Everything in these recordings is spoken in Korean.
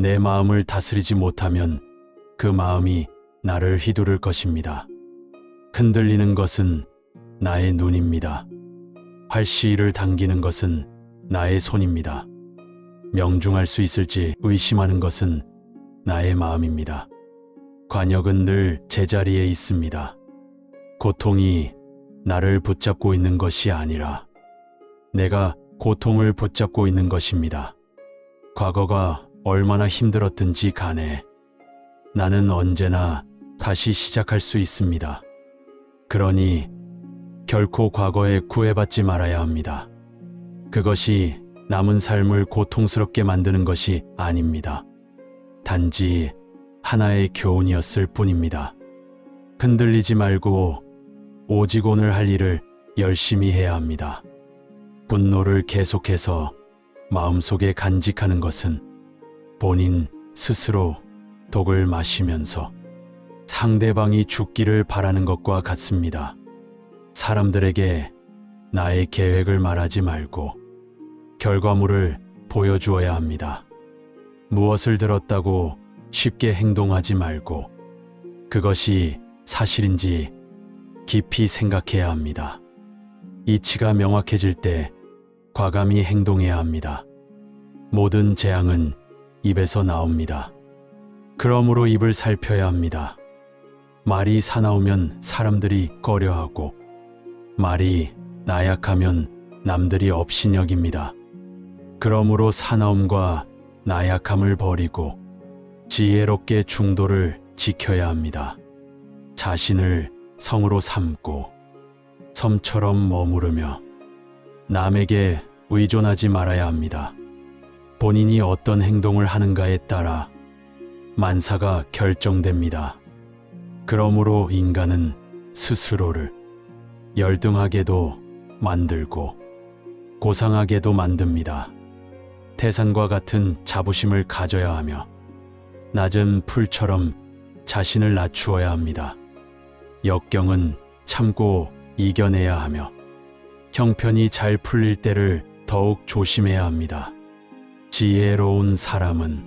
내 마음을 다스리지 못하면 그 마음이 나를 휘두를 것입니다. 흔들리는 것은 나의 눈입니다. 활시위를 당기는 것은 나의 손입니다. 명중할 수 있을지 의심하는 것은 나의 마음입니다. 관역은 늘 제자리에 있습니다. 고통이 나를 붙잡고 있는 것이 아니라 내가 고통을 붙잡고 있는 것입니다. 과거가 얼마나 힘들었든지 간에 나는 언제나 다시 시작할 수 있습니다. 그러니 결코 과거에 구애받지 말아야 합니다. 그것이 남은 삶을 고통스럽게 만드는 것이 아닙니다. 단지 하나의 교훈이었을 뿐입니다. 흔들리지 말고 오직 오늘 할 일을 열심히 해야 합니다. 분노를 계속해서 마음속에 간직하는 것은 본인 스스로 독을 마시면서 상대방이 죽기를 바라는 것과 같습니다. 사람들에게 나의 계획을 말하지 말고 결과물을 보여주어야 합니다. 무엇을 들었다고 쉽게 행동하지 말고 그것이 사실인지 깊이 생각해야 합니다. 이치가 명확해질 때 과감히 행동해야 합니다. 모든 재앙은 입에서 나옵니다. 그러므로 입을 살펴야 합니다. 말이 사나우면 사람들이 꺼려하고 말이 나약하면 남들이 업신여깁니다. 그러므로 사나움과 나약함을 버리고 지혜롭게 중도를 지켜야 합니다. 자신을 성으로 삼고 섬처럼 머무르며 남에게 의존하지 말아야 합니다. 본인이 어떤 행동을 하는가에 따라 만사가 결정됩니다. 그러므로 인간은 스스로를 열등하게도 만들고 고상하게도 만듭니다. 태산과 같은 자부심을 가져야 하며 낮은 풀처럼 자신을 낮추어야 합니다. 역경은 참고 이겨내야 하며 형편이 잘 풀릴 때를 더욱 조심해야 합니다. 지혜로운 사람은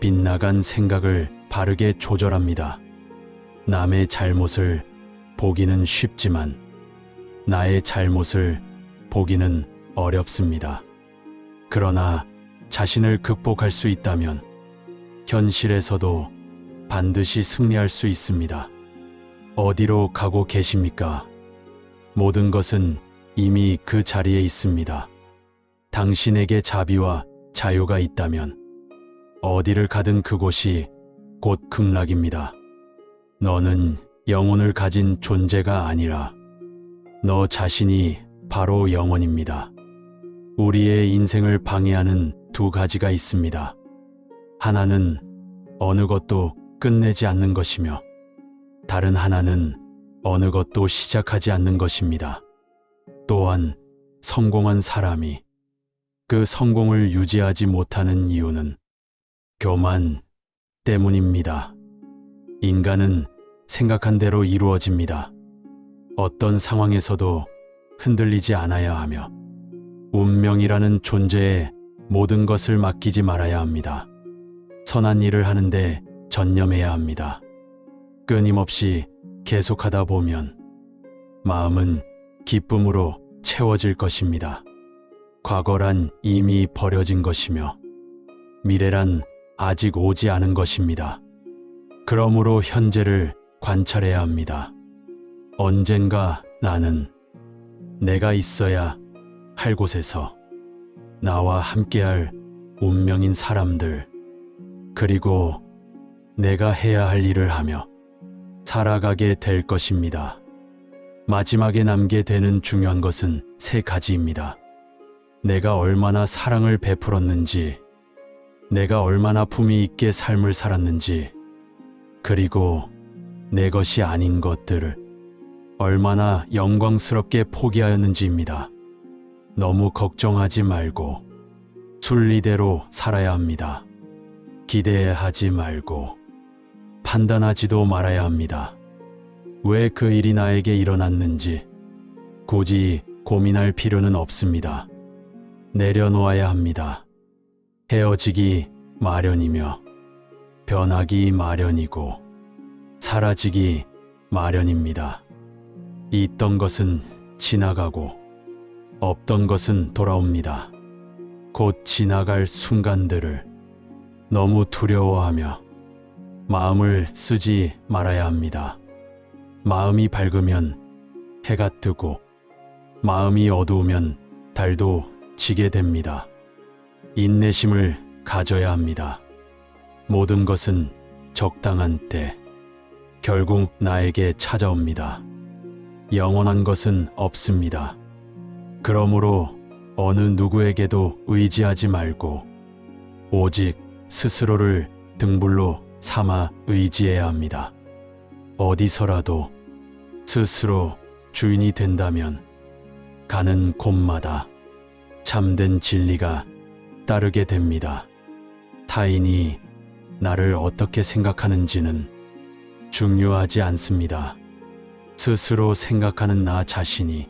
빗나간 생각을 바르게 조절합니다. 남의 잘못을 보기는 쉽지만 나의 잘못을 보기는 어렵습니다. 그러나 자신을 극복할 수 있다면 현실에서도 반드시 승리할 수 있습니다. 어디로 가고 계십니까? 모든 것은 이미 그 자리에 있습니다. 당신에게 자비와 자유가 있다면 어디를 가든 그곳이 곧 극락입니다. 너는 영혼을 가진 존재가 아니라 너 자신이 바로 영혼입니다. 우리의 인생을 방해하는 두 가지가 있습니다. 하나는 어느 것도 끝내지 않는 것이며 다른 하나는 어느 것도 시작하지 않는 것입니다. 또한 성공한 사람이 그 성공을 유지하지 못하는 이유는 교만 때문입니다. 인간은 생각한 대로 이루어집니다. 어떤 상황에서도 흔들리지 않아야 하며 운명이라는 존재에 모든 것을 맡기지 말아야 합니다. 선한 일을 하는데 전념해야 합니다. 끊임없이 계속하다 보면 마음은 기쁨으로 채워질 것입니다. 과거란 이미 버려진 것이며 미래란 아직 오지 않은 것입니다. 그러므로 현재를 관찰해야 합니다. 언젠가 나는 내가 있어야 할 곳에서 나와 함께할 운명인 사람들, 그리고 내가 해야 할 일을 하며 살아가게 될 것입니다. 마지막에 남게 되는 중요한 것은 세 가지입니다. 내가 얼마나 사랑을 베풀었는지, 내가 얼마나 품위 있게 삶을 살았는지, 그리고 내 것이 아닌 것들을 얼마나 영광스럽게 포기하였는지입니다. 너무 걱정하지 말고 순리대로 살아야 합니다. 기대하지 말고 판단하지도 말아야 합니다. 왜 그 일이 나에게 일어났는지 굳이 고민할 필요는 없습니다. 내려놓아야 합니다. 헤어지기 마련이며 변하기 마련이고 사라지기 마련입니다. 있던 것은 지나가고 없던 것은 돌아옵니다. 곧 지나갈 순간들을 너무 두려워하며 마음을 쓰지 말아야 합니다. 마음이 밝으면 해가 뜨고 마음이 어두우면 달도 지게 됩니다. 인내심을 가져야 합니다. 모든 것은 적당한 때 결국 나에게 찾아옵니다. 영원한 것은 없습니다. 그러므로 어느 누구에게도 의지하지 말고 오직 스스로를 등불로 삼아 의지해야 합니다. 어디서라도 스스로 주인이 된다면 가는 곳마다 참된 진리가 따르게 됩니다. 타인이 나를 어떻게 생각하는지는 중요하지 않습니다. 스스로 생각하는 나 자신이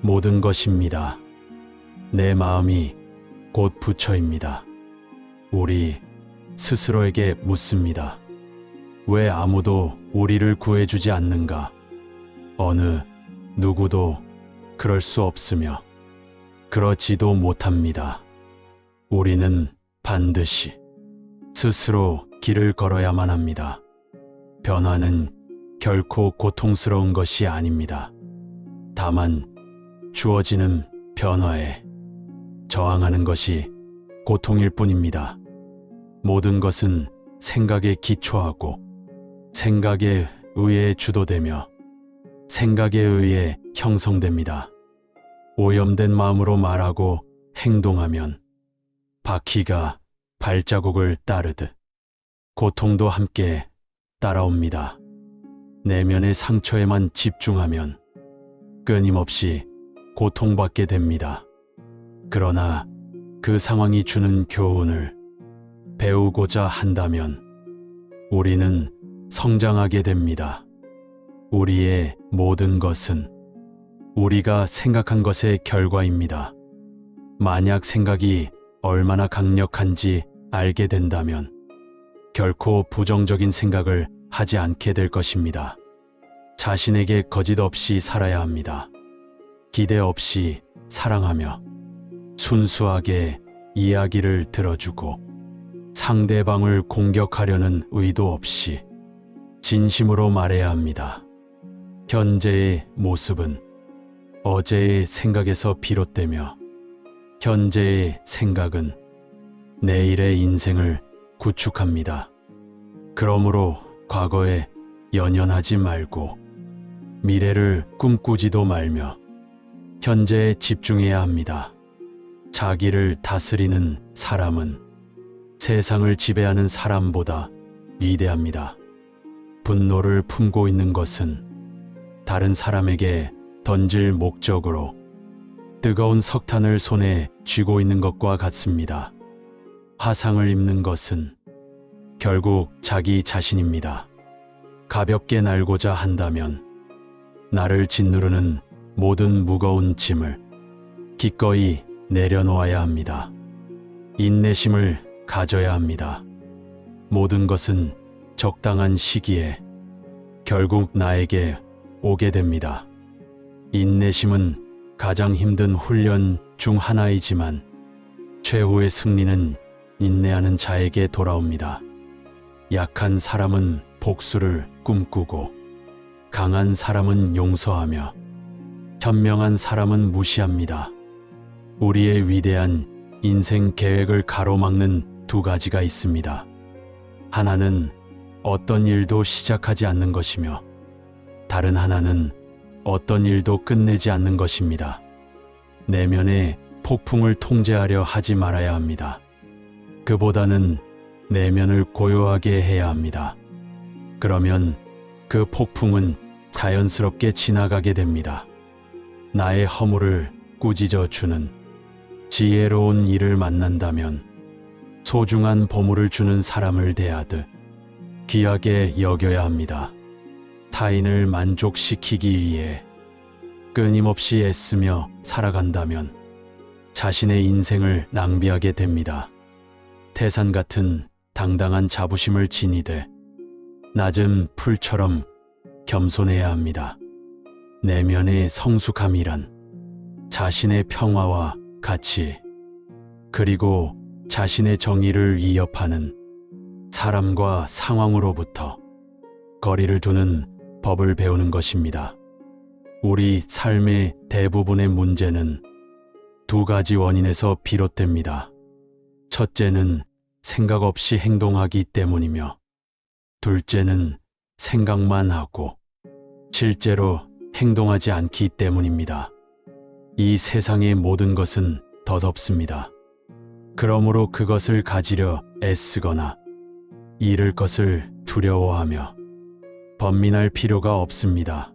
모든 것입니다. 내 마음이 곧 부처입니다. 우리 스스로에게 묻습니다. 왜 아무도 우리를 구해주지 않는가? 어느 누구도 그럴 수 없으며 그러지도 못합니다. 우리는 반드시 스스로 길을 걸어야만 합니다. 변화는 결코 고통스러운 것이 아닙니다. 다만 주어지는 변화에 저항하는 것이 고통일 뿐입니다. 모든 것은 생각에 기초하고 생각에 의해 주도되며 생각에 의해 형성됩니다. 오염된 마음으로 말하고 행동하면 바퀴가 발자국을 따르듯 고통도 함께 따라옵니다. 내면의 상처에만 집중하면 끊임없이 고통받게 됩니다. 그러나 그 상황이 주는 교훈을 배우고자 한다면 우리는 성장하게 됩니다. 우리의 모든 것은 우리가 생각한 것의 결과입니다. 만약 생각이 얼마나 강력한지 알게 된다면 결코 부정적인 생각을 하지 않게 될 것입니다. 자신에게 거짓 없이 살아야 합니다. 기대 없이 사랑하며 순수하게 이야기를 들어주고 상대방을 공격하려는 의도 없이 진심으로 말해야 합니다. 현재의 모습은 어제의 생각에서 비롯되며 현재의 생각은 내일의 인생을 구축합니다. 그러므로 과거에 연연하지 말고 미래를 꿈꾸지도 말며 현재에 집중해야 합니다. 자기를 다스리는 사람은 세상을 지배하는 사람보다 위대합니다. 분노를 품고 있는 것은 다른 사람에게 던질 목적으로 뜨거운 석탄을 손에 쥐고 있는 것과 같습니다. 화상을 입는 것은 결국 자기 자신입니다. 가볍게 날고자 한다면 나를 짓누르는 모든 무거운 짐을 기꺼이 내려놓아야 합니다. 인내심을 가져야 합니다. 모든 것은 적당한 시기에 결국 나에게 오게 됩니다. 인내심은 가장 힘든 훈련 중 하나이지만 최후의 승리는 인내하는 자에게 돌아옵니다. 약한 사람은 복수를 꿈꾸고 강한 사람은 용서하며 현명한 사람은 무시합니다. 우리의 위대한 인생 계획을 가로막는 두 가지가 있습니다. 하나는 어떤 일도 시작하지 않는 것이며 다른 하나는 어떤 일도 끝내지 않는 것입니다. 내면의 폭풍을 통제하려 하지 말아야 합니다. 그보다는 내면을 고요하게 해야 합니다. 그러면 그 폭풍은 자연스럽게 지나가게 됩니다. 나의 허물을 꾸짖어 주는 지혜로운 일을 만난다면 소중한 보물을 주는 사람을 대하듯 귀하게 여겨야 합니다. 타인을 만족시키기 위해 끊임없이 애쓰며 살아간다면 자신의 인생을 낭비하게 됩니다. 태산 같은 당당한 자부심을 지니되 낮은 풀처럼 겸손해야 합니다. 내면의 성숙함이란 자신의 평화와 가치, 그리고 자신의 정의를 위협하는 사람과 상황으로부터 거리를 두는 법을 배우는 것입니다. 우리 삶의 대부분의 문제는 두 가지 원인에서 비롯됩니다. 첫째는 생각 없이 행동하기 때문이며, 둘째는 생각만 하고 실제로 행동하지 않기 때문입니다. 이 세상의 모든 것은 덧없습니다. 그러므로 그것을 가지려 애쓰거나 잃을 것을 두려워하며 번민할 필요가 없습니다.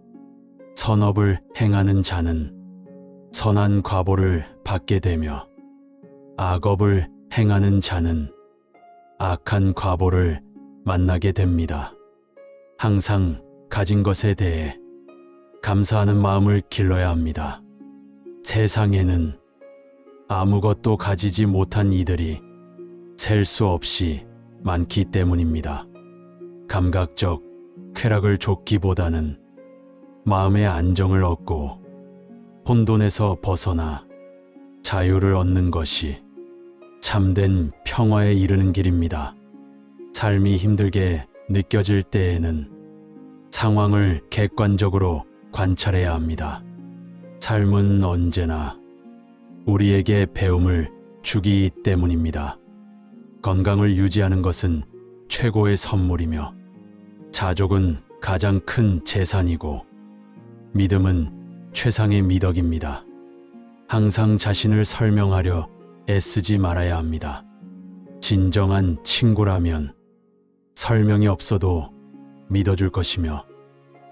선업을 행하는 자는 선한 과보를 받게 되며 악업을 행하는 자는 악한 과보를 만나게 됩니다. 항상 가진 것에 대해 감사하는 마음을 길러야 합니다. 세상에는 아무것도 가지지 못한 이들이 셀 수 없이 많기 때문입니다. 감각적 쾌락을 쫓기보다는 마음의 안정을 얻고 혼돈에서 벗어나 자유를 얻는 것이 참된 평화에 이르는 길입니다. 삶이 힘들게 느껴질 때에는 상황을 객관적으로 관찰해야 합니다. 삶은 언제나 우리에게 배움을 주기 때문입니다. 건강을 유지하는 것은 최고의 선물이며 자족은 가장 큰 재산이고 믿음은 최상의 미덕입니다. 항상 자신을 설명하려 애쓰지 말아야 합니다. 진정한 친구라면 설명이 없어도 믿어줄 것이며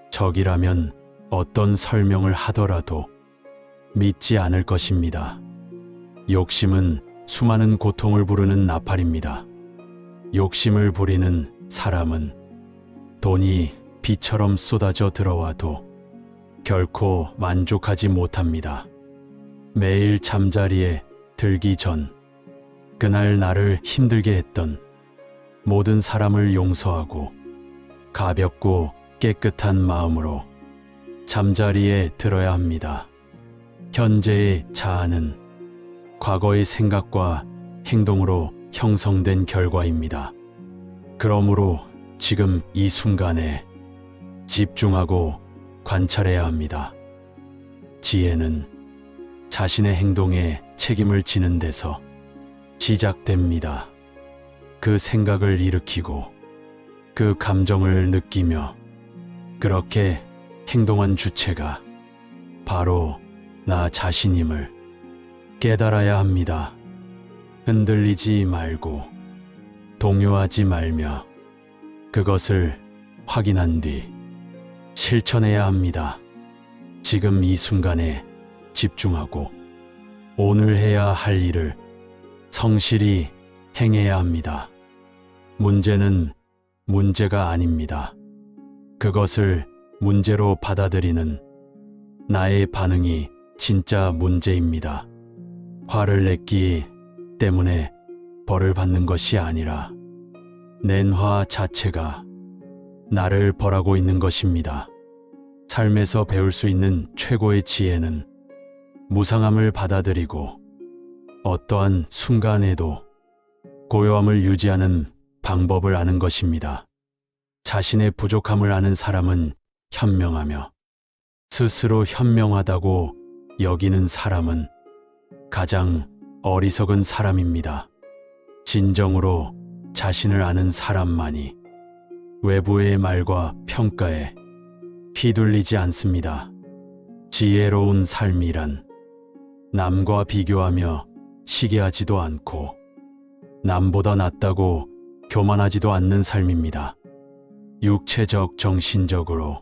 적이라면 어떤 설명을 하더라도 믿지 않을 것입니다. 욕심은 수많은 고통을 부르는 나팔입니다. 욕심을 부리는 사람은 돈이 비처럼 쏟아져 들어와도 결코 만족하지 못합니다. 매일 잠자리에 들기 전 그날 나를 힘들게 했던 모든 사람을 용서하고 가볍고 깨끗한 마음으로 잠자리에 들어야 합니다. 현재의 자아는 과거의 생각과 행동으로 형성된 결과입니다. 그러므로 지금 이 순간에 집중하고 관찰해야 합니다. 지혜는 자신의 행동에 책임을 지는 데서 시작됩니다. 그 생각을 일으키고 그 감정을 느끼며 그렇게 행동한 주체가 바로 나 자신임을 깨달아야 합니다. 흔들리지 말고 동요하지 말며 그것을 확인한 뒤 실천해야 합니다. 지금 이 순간에 집중하고 오늘 해야 할 일을 성실히 행해야 합니다. 문제는 문제가 아닙니다. 그것을 문제로 받아들이는 나의 반응이 진짜 문제입니다. 화를 냈기 때문에 벌을 받는 것이 아니라 낸화 자체가 나를 벌하고 있는 것입니다. 삶에서 배울 수 있는 최고의 지혜는 무상함을 받아들이고 어떠한 순간에도 고요함을 유지하는 방법을 아는 것입니다. 자신의 부족함을 아는 사람은 현명하며 스스로 현명하다고 여기는 사람은 가장 어리석은 사람입니다. 진정으로 자신을 아는 사람만이 외부의 말과 평가에 휘둘리지 않습니다. 지혜로운 삶이란 남과 비교하며 시기하지도 않고 남보다 낫다고 교만하지도 않는 삶입니다. 육체적, 정신적으로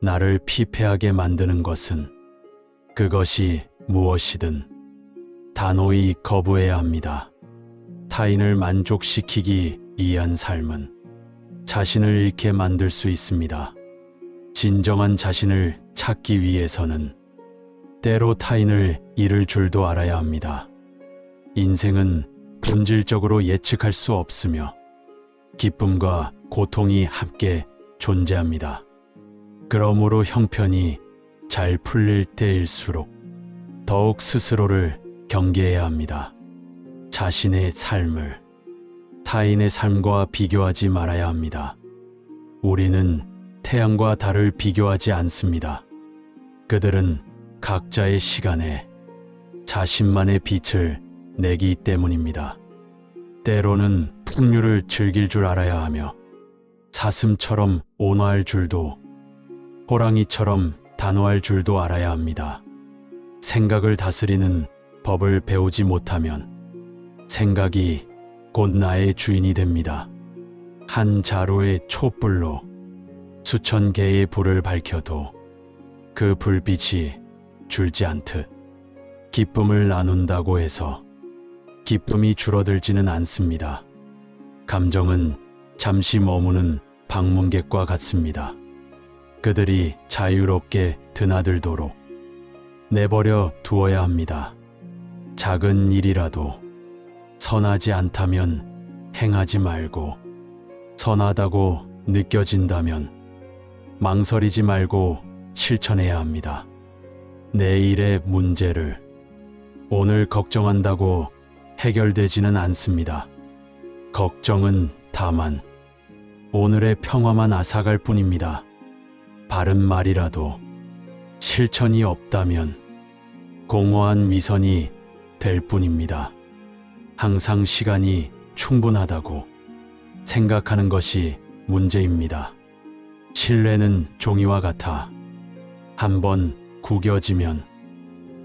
나를 피폐하게 만드는 것은 그것이 무엇이든 단호히 거부해야 합니다. 타인을 만족시키기 위한 삶은 자신을 잃게 만들 수 있습니다. 진정한 자신을 찾기 위해서는 때로 타인을 잃을 줄도 알아야 합니다. 인생은 본질적으로 예측할 수 없으며 기쁨과 고통이 함께 존재합니다. 그러므로 형편이 잘 풀릴 때일수록 더욱 스스로를 경계해야 합니다. 자신의 삶을 타인의 삶과 비교하지 말아야 합니다. 우리는 태양과 달을 비교하지 않습니다. 그들은 각자의 시간에 자신만의 빛을 내기 때문입니다. 때로는 풍류를 즐길 줄 알아야 하며 사슴처럼 온화할 줄도 호랑이처럼 단호할 줄도 알아야 합니다. 생각을 다스리는 법을 배우지 못하면 생각이 곧 나의 주인이 됩니다. 한 자루의 촛불로 수천 개의 불을 밝혀도 그 불빛이 줄지 않듯 기쁨을 나눈다고 해서 기쁨이 줄어들지는 않습니다. 감정은 잠시 머무는 방문객과 같습니다. 그들이 자유롭게 드나들도록 내버려 두어야 합니다. 작은 일이라도 선하지 않다면 행하지 말고 선하다고 느껴진다면 망설이지 말고 실천해야 합니다. 내일의 문제를 오늘 걱정한다고 해결되지는 않습니다. 걱정은 다만 오늘의 평화만 앗아갈 뿐입니다. 바른 말이라도 실천이 없다면 공허한 위선이 될 뿐입니다. 항상 시간이 충분하다고 생각하는 것이 문제입니다. 신뢰는 종이와 같아 한 번 구겨지면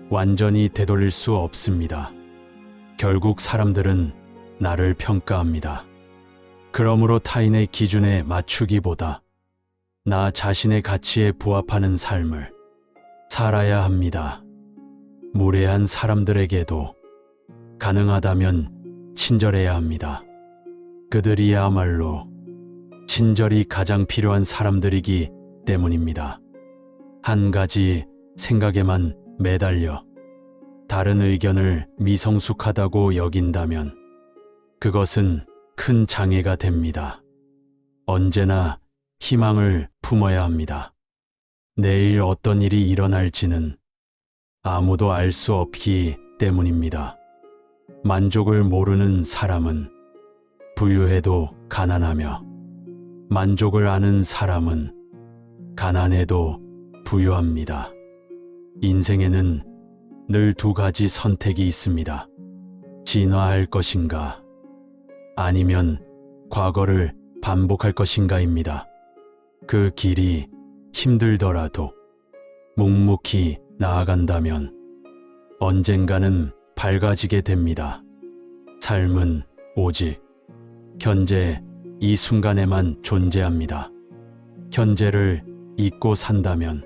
완전히 되돌릴 수 없습니다. 결국 사람들은 나를 평가합니다. 그러므로 타인의 기준에 맞추기보다 나 자신의 가치에 부합하는 삶을 살아야 합니다. 무례한 사람들에게도 가능하다면 친절해야 합니다. 그들이야말로 친절이 가장 필요한 사람들이기 때문입니다. 한 가지 생각에만 매달려 다른 의견을 미성숙하다고 여긴다면 그것은 큰 장애가 됩니다. 언제나 희망을 품어야 합니다. 내일 어떤 일이 일어날지는 아무도 알 수 없기 때문입니다. 만족을 모르는 사람은 부유해도 가난하며 만족을 아는 사람은 가난해도 부유합니다. 인생에는 늘 두 가지 선택이 있습니다. 진화할 것인가 아니면 과거를 반복할 것인가입니다. 그 길이 힘들더라도 묵묵히 나아간다면 언젠가는 밝아지게 됩니다. 삶은 오직 현재 이 순간에만 존재합니다. 현재를 잊고 산다면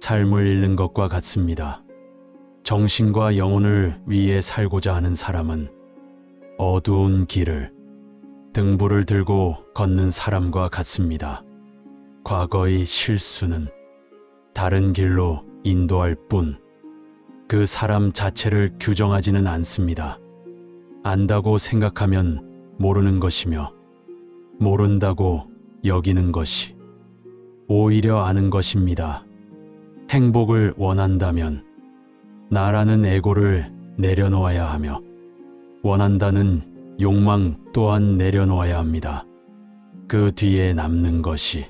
삶을 잃는 것과 같습니다. 정신과 영혼을 위해 살고자 하는 사람은 어두운 길을 등불을 들고 걷는 사람과 같습니다. 과거의 실수는 다른 길로 인도할 뿐 그 사람 자체를 규정하지는 않습니다. 안다고 생각하면 모르는 것이며 모른다고 여기는 것이 오히려 아는 것입니다. 행복을 원한다면 나라는 에고를 내려놓아야 하며 원한다는 욕망 또한 내려놓아야 합니다. 그 뒤에 남는 것이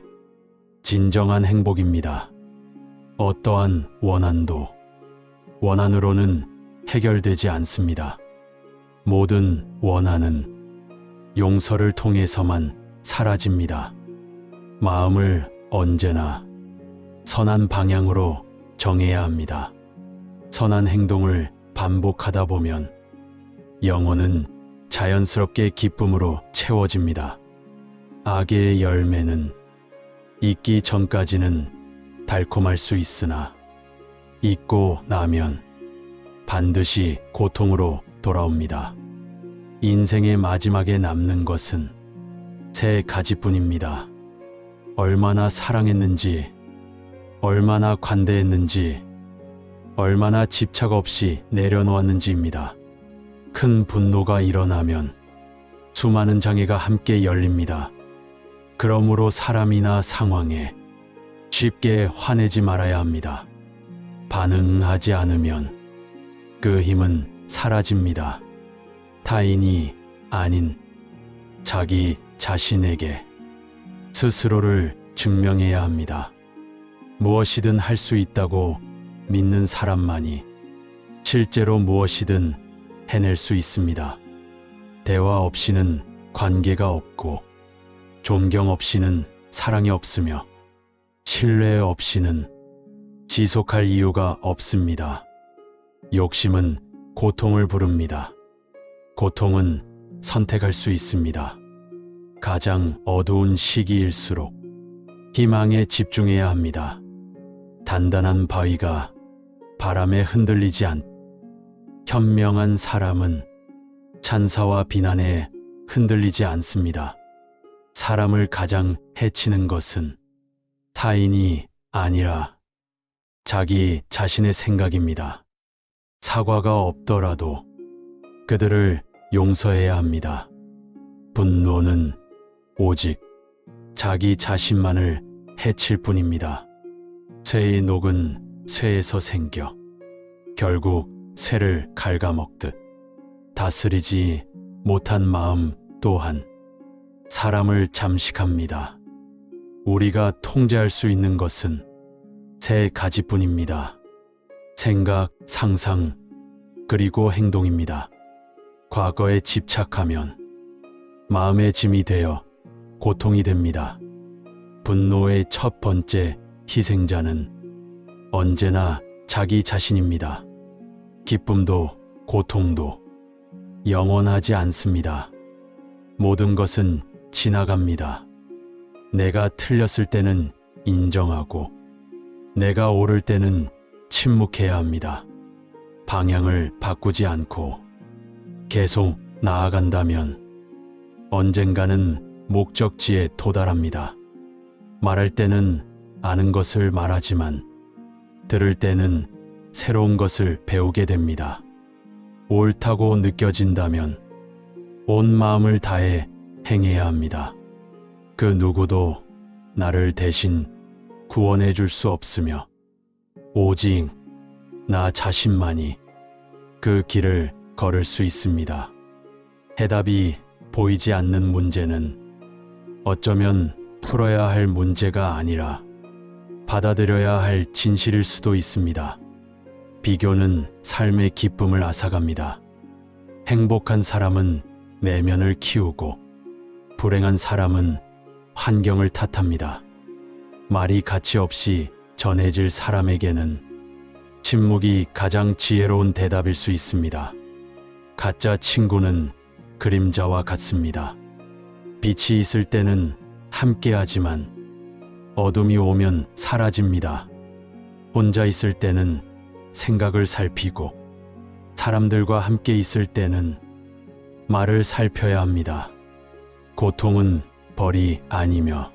진정한 행복입니다. 어떠한 원한도 원한으로는 해결되지 않습니다. 모든 원한은 용서를 통해서만 사라집니다. 마음을 언제나 선한 방향으로 정해야 합니다. 선한 행동을 반복하다 보면 영혼은 자연스럽게 기쁨으로 채워집니다. 악의 열매는 익기 전까지는 달콤할 수 있으나 익고 나면 반드시 고통으로 돌아옵니다. 인생의 마지막에 남는 것은 세 가지뿐입니다. 얼마나 사랑했는지, 얼마나 관대했는지, 얼마나 집착 없이 내려놓았는지입니다. 큰 분노가 일어나면 수많은 장애가 함께 열립니다. 그러므로 사람이나 상황에 쉽게 화내지 말아야 합니다. 반응하지 않으면 그 힘은 사라집니다. 타인이 아닌 자기 자신에게 스스로를 증명해야 합니다. 무엇이든 할 수 있다고 믿는 사람만이 실제로 무엇이든 해낼 수 있습니다. 대화 없이는 관계가 없고 존경 없이는 사랑이 없으며 신뢰 없이는 지속할 이유가 없습니다. 욕심은 고통을 부릅니다. 고통은 선택할 수 있습니다. 가장 어두운 시기일수록 희망에 집중해야 합니다. 단단한 바위가 바람에 흔들리지 않, 현명한 사람은 찬사와 비난에 흔들리지 않습니다. 사람을 가장 해치는 것은 타인이 아니라 자기 자신의 생각입니다. 사과가 없더라도 그들을 용서해야 합니다. 분노는 오직 자기 자신만을 해칠 뿐입니다. 쇠의 녹은 쇠에서 생겨 결국 쇠를 갉아먹듯 다스리지 못한 마음 또한 사람을 잠식합니다. 우리가 통제할 수 있는 것은 세 가지뿐입니다. 생각, 상상, 그리고 행동입니다. 과거에 집착하면 마음의 짐이 되어 고통이 됩니다. 분노의 첫 번째 희생자는 언제나 자기 자신입니다. 기쁨도 고통도 영원하지 않습니다. 모든 것은 지나갑니다. 내가 틀렸을 때는 인정하고 내가 옳을 때는 침묵해야 합니다. 방향을 바꾸지 않고 계속 나아간다면 언젠가는 목적지에 도달합니다. 말할 때는 아는 것을 말하지만 들을 때는 새로운 것을 배우게 됩니다. 옳다고 느껴진다면 온 마음을 다해 행해야 합니다. 그 누구도 나를 대신 구원해 줄 수 없으며 오직 나 자신만이 그 길을 걸을 수 있습니다. 해답이 보이지 않는 문제는 어쩌면 풀어야 할 문제가 아니라 받아들여야 할 진실일 수도 있습니다. 비교는 삶의 기쁨을 앗아갑니다. 행복한 사람은 내면을 키우고 불행한 사람은 환경을 탓합니다. 말이 가치 없이 전해질 사람에게는 침묵이 가장 지혜로운 대답일 수 있습니다. 가짜 친구는 그림자와 같습니다. 빛이 있을 때는 함께하지만 어둠이 오면 사라집니다. 혼자 있을 때는 생각을 살피고 사람들과 함께 있을 때는 말을 살펴야 합니다. 고통은 벌이 아니며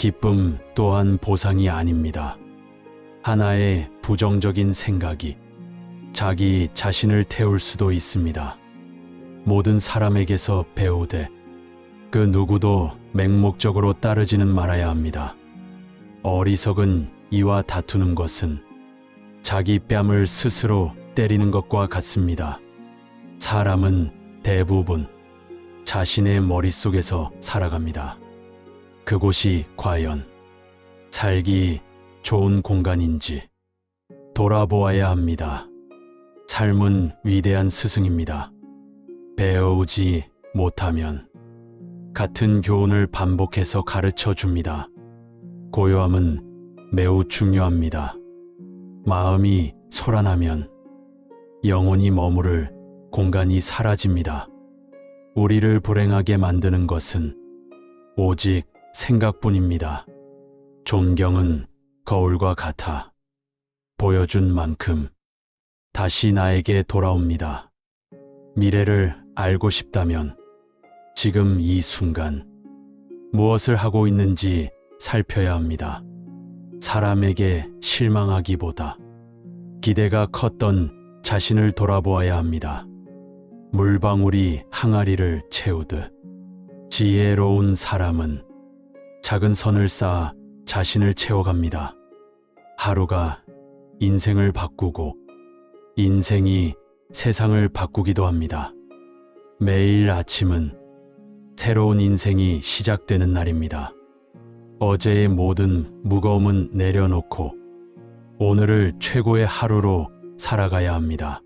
기쁨 또한 보상이 아닙니다. 하나의 부정적인 생각이 자기 자신을 태울 수도 있습니다. 모든 사람에게서 배우되 그 누구도 맹목적으로 따르지는 말아야 합니다. 어리석은 이와 다투는 것은 자기 뺨을 스스로 때리는 것과 같습니다. 사람은 대부분 자신의 머릿속에서 살아갑니다. 그곳이 과연 살기 좋은 공간인지 돌아보아야 합니다. 삶은 위대한 스승입니다. 배우지 못하면 같은 교훈을 반복해서 가르쳐 줍니다. 고요함은 매우 중요합니다. 마음이 소란하면 영혼이 머무를 공간이 사라집니다. 우리를 불행하게 만드는 것은 오직 생각뿐입니다. 존경은 거울과 같아 보여준 만큼 다시 나에게 돌아옵니다. 미래를 알고 싶다면 지금 이 순간 무엇을 하고 있는지 살펴야 합니다. 사람에게 실망하기보다 기대가 컸던 자신을 돌아보아야 합니다. 물방울이 항아리를 채우듯 지혜로운 사람은 작은 선을 쌓아 자신을 채워갑니다. 하루가 인생을 바꾸고 인생이 세상을 바꾸기도 합니다. 매일 아침은 새로운 인생이 시작되는 날입니다. 어제의 모든 무거움은 내려놓고 오늘을 최고의 하루로 살아가야 합니다.